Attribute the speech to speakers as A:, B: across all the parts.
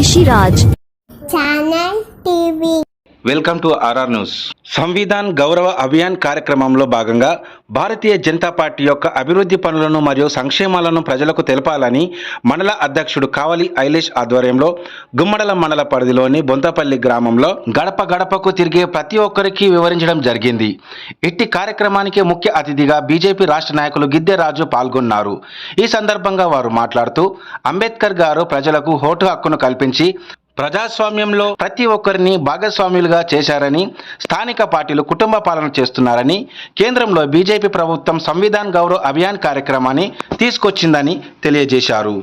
A: Krishi
B: Raj. Channel TV
C: welcome to RR news. Samvidhan Gaurav Abhiyan కార్యక్రమంలో భాగంగా Bharatiya Janata party యొక్క అభివృద్ధి పనులను మరియు సంక్షేమాలను ప్రజలకు తెలపాలని మండల అధ్యక్షుడు కావలి ఐలేష్ ఆధ్వర్యంలో గుమ్మడల మండల పరిధిలోని బొంతపల్లి గ్రామంలో గడప గడపకు తిరిగే ప్రతి ఒక్కరికి వివరించడం జరిగింది. ఇట్టి కార్యక్రమానికి ముఖ్య అతిథిగా బీజేపీ రాష్ట్ర నాయకులు గిద్దెరాజు పాల్గొన్నారు. ఈ సందర్భంగా వారు మాట్లాడుతూ అంబేద్కర్ గారు ప్రజలకు ఓటు హక్కును కల్పించి ప్రజాస్వామ్యంలో ప్రతి ఒక్కరిని భాగస్వాములుగా చేశారని స్థానిక పార్టీలు కుటుంబ పాలన చేస్తున్నారని కేంద్రంలో బీజేపీ ప్రభుత్వం సంవిధాన్ గౌరవ్ అభియాన్ కార్యక్రమాన్ని తీసుకొచ్చిందని తెలియజేశారు.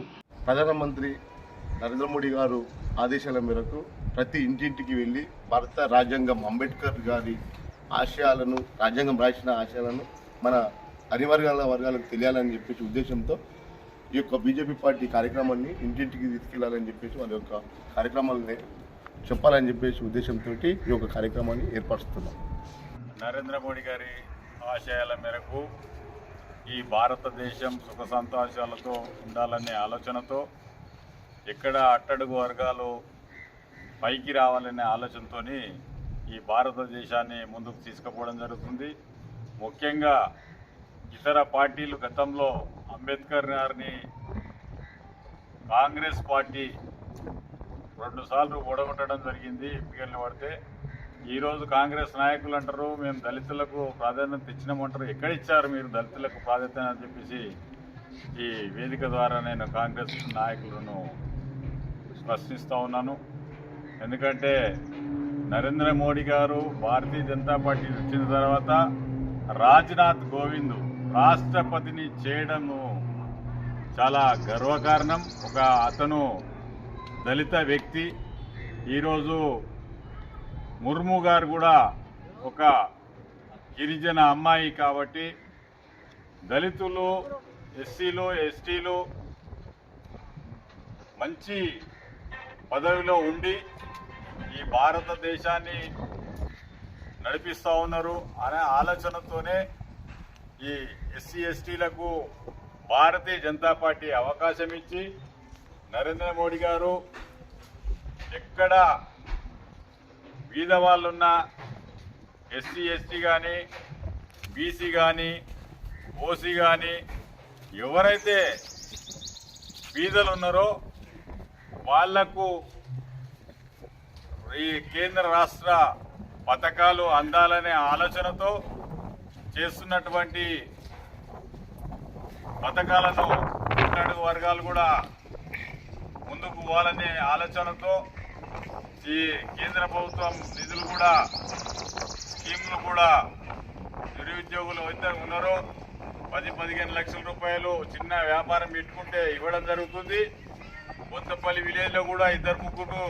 D: ప్రధానమంత్రి నరేంద్ర మోడీ గారు ఆదేశాల మేరకు ప్రతి ఇంటింటికి వెళ్ళి భారత రాజ్యాంగం అంబేద్కర్ గారి ఆశయాలను రాజ్యాంగం రాసిన ఆశయాలను మన అన్ని వర్గాల వర్గాలకు తెలియాలని చెప్పేసి ఉద్దేశంతో ఈ యొక్క బీజేపీ పార్టీ కార్యక్రమాన్ని ఇంటింటికి తీసుకెళ్ళాలని చెప్పేసి వాళ్ళ యొక్క కార్యక్రమాలని చెప్పాలని చెప్పేసి ఉద్దేశంతో ఈ యొక్క కార్యక్రమాన్ని ఏర్పరుస్తున్నాం.
E: నరేంద్ర మోడీ గారి ఆశయాల మేరకు ఈ భారతదేశం సుఖ సంతోషాలతో ఉండాలనే ఆలోచనతో ఎక్కడ అట్టడుగు వర్గాలు పైకి రావాలనే ఆలోచనతో ఈ భారతదేశాన్ని ముందుకు తీసుకుపోవడం జరుగుతుంది. ముఖ్యంగా ఇతర పార్టీలు గతంలో అంబేద్కర్ గారిని కాంగ్రెస్ పార్టీ రెండుసార్లు ఓడగొట్టడం జరిగింది ఎంపికలు పడితే ఈరోజు కాంగ్రెస్ నాయకులు అంటారు మేము దళితులకు ప్రాధాన్యత ఇచ్చినామంటారు ఎక్కడ ఇచ్చారు మీరు దళితులకు ప్రాధాన్యత అని చెప్పేసి? ఈ వేదిక ద్వారా నేను కాంగ్రెస్ నాయకులను ప్రశ్నిస్తూ ఉన్నాను. ఎందుకంటే నరేంద్ర మోడీ గారు భారతీయ జనతా పార్టీ వచ్చిన తర్వాత రాజ్నాథ్ కోవింద్ రాష్ట్రపతిని చేయడము చాలా గర్వకారణం. ఒక అతను దళిత వ్యక్తి. ఈరోజు ముర్ము గారు కూడా ఒక గిరిజన అమ్మాయి కాబట్టి దళితులు ఎస్సీలు ఎస్టీలు మంచి పదవిలో ఉండి ఈ భారతదేశాన్ని నడిపిస్తూ ఉన్నారు అనే ఆలోచనతోనే ఈ ఎస్సీ ఎస్టీలకు భారతీయ జనతా పార్టీ అవకాశం ఇచ్చి నరేంద్ర మోడీ గారు ఎక్కడ బీద వాళ్ళున్నా ఎస్సీ ఎస్టీ కానీ బీసీ కానీ ఓసీ కానీ ఎవరైతే బీదలు ఉన్నారో వాళ్ళకు ఈ కేంద్ర రాష్ట్ర పథకాలు అందాలనే ఆలోచనతో చేస్తున్నటువంటి పథకాలను అట్టడుగు వర్గాలు కూడా ముందుకు పోవాలనే ఆలోచనతో ఈ కేంద్ర ప్రభుత్వం నిధులు కూడా స్కీమ్లు కూడా నిరుద్యోగులు అయితే ఉన్నారో పది పదిహేను లక్షల రూపాయలు చిన్న వ్యాపారం పెట్టుకుంటే ఇవ్వడం జరుగుతుంది. కొత్తపల్లి విలేజ్లో కూడా ఇద్దరు ముగ్గురు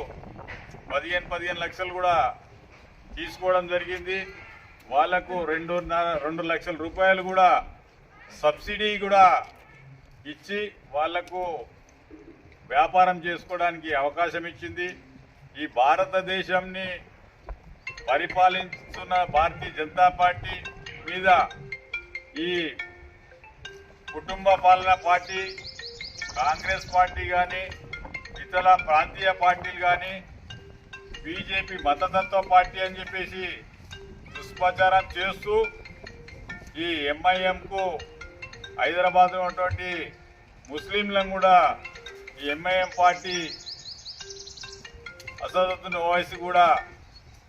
E: పదిహేను పదిహేను లక్షలు కూడా తీసుకోవడం జరిగింది. వాళ్ళకు రెండు రెండు లక్షల రూపాయలు కూడా సబ్సిడీ కూడా ఇచ్చి వాళ్ళకు వ్యాపారం చేసుకోవడానికి అవకాశం ఇచ్చింది. ఈ భారతదేశంని పరిపాలిస్తున్న భారతీయ జనతా పార్టీ మీద ఈ కుటుంబ పాలన పార్టీ కాంగ్రెస్ పార్టీ కానీ ఇతర ప్రాంతీయ పార్టీలు కానీ బీజేపీ మతతత్వ పార్టీ అని చెప్పేసి దుష్ప్రచారం చేస్తూ ఈ ఎంఐఎంకు హైదరాబాద్ ఉన్నటువంటి ముస్లింలను కూడా ఈ ఎంఐఎం పార్టీ అసదుద్దీన్ ఓవైసీ కూడా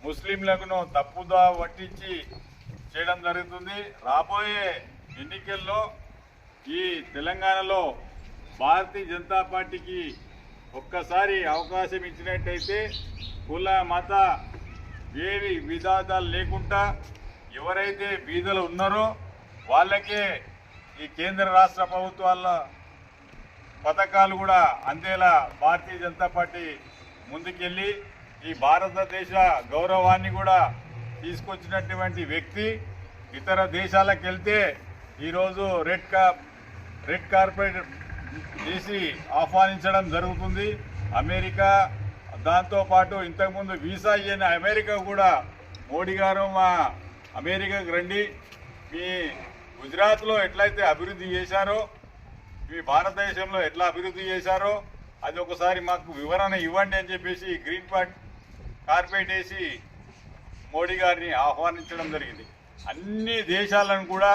E: ముస్లింలకును తప్పుదా పట్టించి చేయడం జరుగుతుంది. రాబోయే ఎన్నికల్లో ఈ తెలంగాణలో భారతీయ జనతా పార్టీకి ఒక్కసారి అవకాశం ఇచ్చినట్టయితే కుల మత ఏవి విధాదాలు లేకుండా ఎవరైతే బీదలు ఉన్నారో వాళ్ళకే ఈ కేంద్ర రాష్ట్ర ప్రభుత్వాల పథకాలు కూడా అందేలా భారతీయ జనతా పార్టీ ముందుకెళ్ళి ఈ భారతదేశ గౌరవాన్ని కూడా తీసుకొచ్చినటువంటి వ్యక్తి ఇతర దేశాలకు వెళ్తే ఈరోజు రెడ్ కా రెడ్ కార్పెట్ చేసి ఆహ్వానించడం జరుగుతుంది. అమెరికా దాంతోపాటు ఇంతకుముందు వీసా ఇయ్యని అమెరికా కూడా మోడీ గారు మా అమెరికాకు రండి. మీ గుజరాత్లో ఎట్లయితే అభివృద్ధి చేశారో మీ భారతదేశంలో ఎట్లా అభివృద్ధి చేశారో అది ఒకసారి మాకు వివరణ ఇవ్వండి అని చెప్పేసి గ్రీన్ పార్ట్ కార్పెట్ వేసి మోడీ గారిని ఆహ్వానించడం జరిగింది. అన్ని దేశాలను కూడా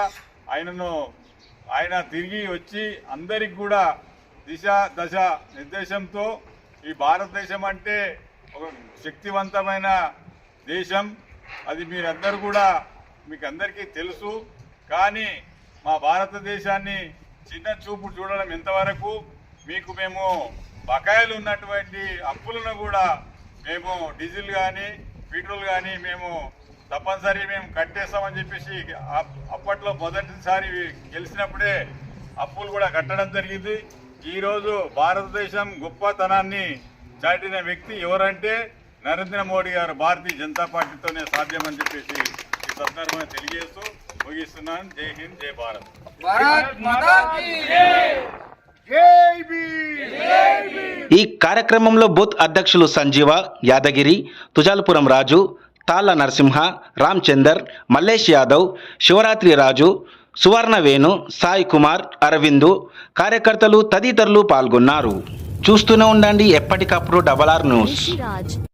E: ఆయనను ఆయన తిరిగి వచ్చి అందరికి కూడా దిశ దశ నిర్దేశంతో ఈ భారతదేశం అంటే ఒక శక్తివంతమైన దేశం. అది మీరందరూ కూడా మీకు అందరికీ తెలుసు. కానీ మా భారతదేశాన్ని చిన్న చూపు చూడడం ఎంతవరకు? మీకు మేము బకాయిలు ఉన్నటువంటి అప్పులను కూడా మేము డీజిల్ కానీ పెట్రోల్ కానీ మేము తప్పనిసరి మేము కట్టేస్తామని చెప్పేసి అప్- అప్పట్లో మొదటిసారి గెలిచినప్పుడే అప్పులు కూడా కట్టడం జరిగింది. ఈరోజు భారతదేశం గొప్పతనాన్ని చాటిన వ్యక్తి ఎవరంటే నరేంద్ర మోడీ గారు భారతీయ జనతా పార్టీతోనే సాధ్యమని చెప్పేసి ఈ సందర్భంగా తెలియజేస్తూ ముగిస్తున్నాను. జై హింద్ జై భారత్.
C: ఈ కార్యక్రమంలో బూత్ అధ్యక్షులు సంజీవ యాదగిరి తుజాలపురం రాజు తాళ్ళ నరసింహ రామచందర్ మల్లేష్ యాదవ్ శివరాత్రి రాజు సువర్ణ వేణు సాయి కుమార్ అరవిందు కార్యకర్తలు తదితరులు పాల్గొన్నారు. చూస్తూనే ఉండండి ఎప్పటికప్పుడు డబల్ ఆర్ న్యూస్.